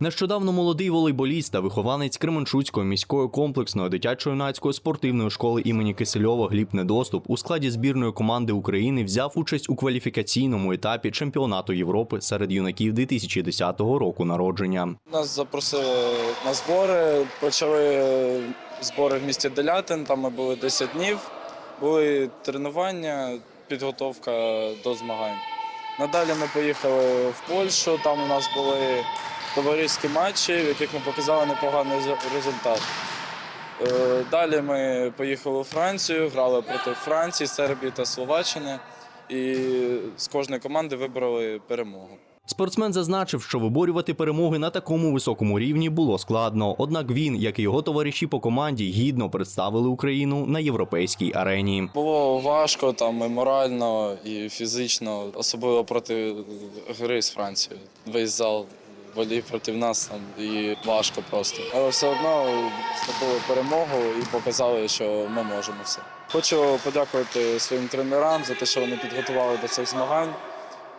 Нещодавно молодий волейболіст та вихованець Кременчуцької міської комплексної дитячо-юнацької спортивної школи імені Кисельова Гліб Недоступ у складі збірної команди України взяв участь у кваліфікаційному етапі чемпіонату Європи серед юнаків 2010 року народження. Нас запросили на збори, почали збори в місті Делятин, там ми були 10 днів, були тренування, підготовка до змагань. Надалі ми поїхали в Польщу, там у нас були товариські матчі, в яких ми показали непоганий результат. Е, Далі ми поїхали у Францію, грали проти Франції, Сербії та Словаччини. І з кожної команди вибрали перемогу. Спортсмен зазначив, що виборювати перемоги на такому високому рівні було складно. Однак він, як і його товариші по команді, гідно представили Україну на європейській арені. Було важко там і морально, і фізично, особливо проти гри з Францією. Весь зал волів проти нас там і важко просто. Але все одно здобули перемогу і показали, що ми можемо все. Хочу подякувати своїм тренерам за те, що вони підготували до цих змагань.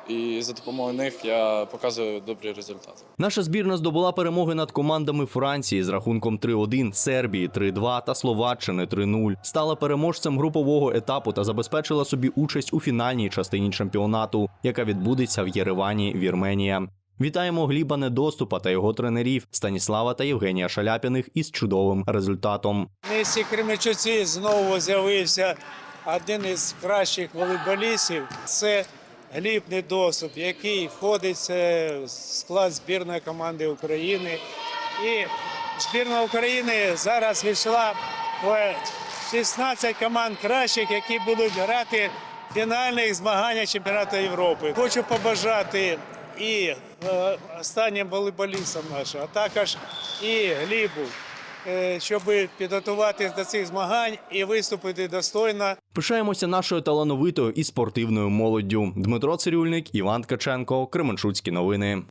І за допомогою них я показую добрі результати. Наша збірна здобула перемоги над командами Франції з рахунком 3-1, Сербії 3-2 та Словаччини 3-0. Стала переможцем групового етапу та забезпечила собі участь у фінальній частині чемпіонату, яка відбудеться в Єревані, Вірменія. Вітаємо Гліба Недоступа та його тренерів Станіслава та Євгенія Шаляпіних із чудовим результатом. Місті Кременчуці знову з'явився один із кращих волейболістів. Це Гліб Недосуп, який входить е, в склад збірної команди України. І збірна України зараз війшла в 16 команд кращих, які будуть грати фінальних змаганнях чемпіонату Європи. Хочу побажати і е, останнім волейболістам нашим, а також і Глібу е, щоб підготуватись до цих змагань і виступити достойно. Пишаємося нашою талановитою і спортивною молоддю. Дмитро Цирюльник, Іван Ткаченко, Кременчуцькі новини.